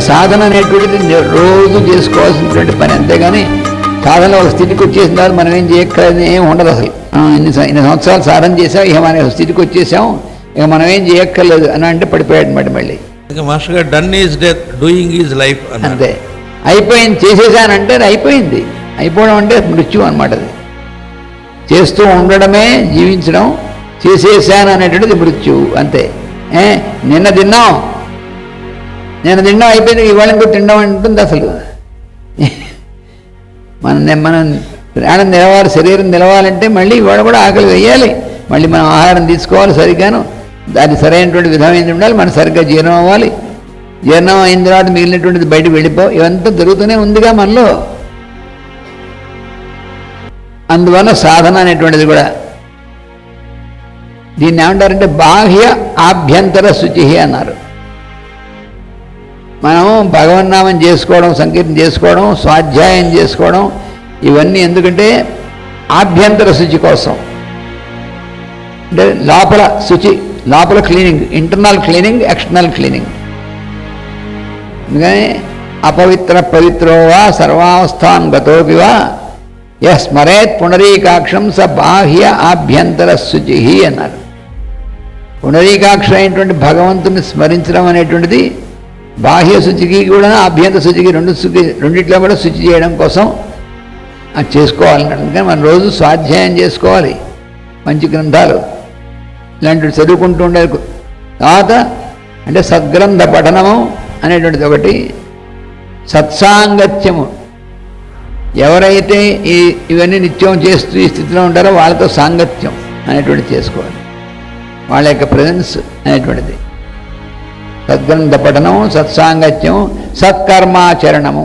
సాధన అనేటువంటిది రోజు చేసుకోవాల్సినటువంటి పని అంతేగాని సాధన ఒక స్థితికి వచ్చేసిన తర్వాత మనం ఏం చేయక్కర్లేదు ఏం ఉండదు అసలు. ఇన్ని ఇన్ని సంవత్సరాలు సాధన చేసాం ఇక మన స్థితికి వచ్చేసాం ఇక మనం ఏం చేయక్కర్లేదు అని అంటే పడిపోయాడు అనమాట మళ్ళీ. ఇంకా మాస్టర్ గారు done is death doing is life అంతే. అయిపోయింది చేసేసానంటే అది అయిపోయింది. అయిపోవడం అంటే మృత్యు అనమాట అది. చేస్తూ ఉండడమే జీవించడం చేసేసాను అనేటువంటిది మృత్యు అంతే. నిన్న తిన్నాం నేను తిన్నాం అయిపోయింది ఇవాళ ఇంకో తినడం అంటుంది అసలు. మన మనం ప్రాణం నిలవాలి శరీరం నిలవాలంటే మళ్ళీ ఇవాళ కూడా ఆకలి వేయాలి. మళ్ళీ మనం ఆహారం తీసుకోవాలి సరిగాను. దాని సరైనటువంటి విధమైనది ఉండాలి మనం సరిగ్గా జీర్ణం అవ్వాలి. జీర్ణం అయిన తర్వాత మిగిలినటువంటిది బయటకు వెళ్ళిపో. ఇవంతా జరుగుతూనే ఉందిగా మనలో. అందువల్ల సాధన అనేటువంటిది కూడా. దీన్ని ఏమంటారంటే బాహ్య ఆభ్యంతర శుచి అన్నారు. మనం భగవన్నామం చేసుకోవడం సంకీర్ణం చేసుకోవడం స్వాధ్యాయం చేసుకోవడం ఇవన్నీ ఎందుకంటే ఆభ్యంతర శుచి కోసం. అంటే లోపల శుచి లోపల cleaning internal cleaning external cleaning. అందుకని అపవిత్ర పవిత్రోవా సర్వావస్థాన్ గతోపివా వా స్మరేత్ పునరీకాక్షం స బాహ్య ఆభ్యంతర శుచి అన్నారు. పునరీకాక్ష అయినటువంటి భగవంతుని స్మరించడం అనేటువంటిది బాహ్య శుచికి కూడా అభ్యంత శుచికి రెండు శుచి రెండిట్లో కూడా శుచి చేయడం కోసం అది చేసుకోవాలన్నాడు అందుకని మనం రోజు స్వాధ్యాయం చేసుకోవాలి. మంచి గ్రంథాలు. ఇలాంటివి చదువుకుంటూ ఉండాలి. తర్వాత అంటే సద్గ్రంథ పఠనము అనేటువంటిది ఒకటి. సత్సాంగత్యము. ఎవరైతే ఈ ఇవన్నీ నిత్యం చేస్తూ ఈ స్థితిలో ఉంటారో వాళ్ళతో సాంగత్యం అనేటువంటిది చేసుకోవాలి. వాళ్ళ యొక్క ప్రజెన్స్ అనేటువంటిది. సద్గ్రంథ పఠనం సత్సాంగత్యం సత్కర్మాచరణము.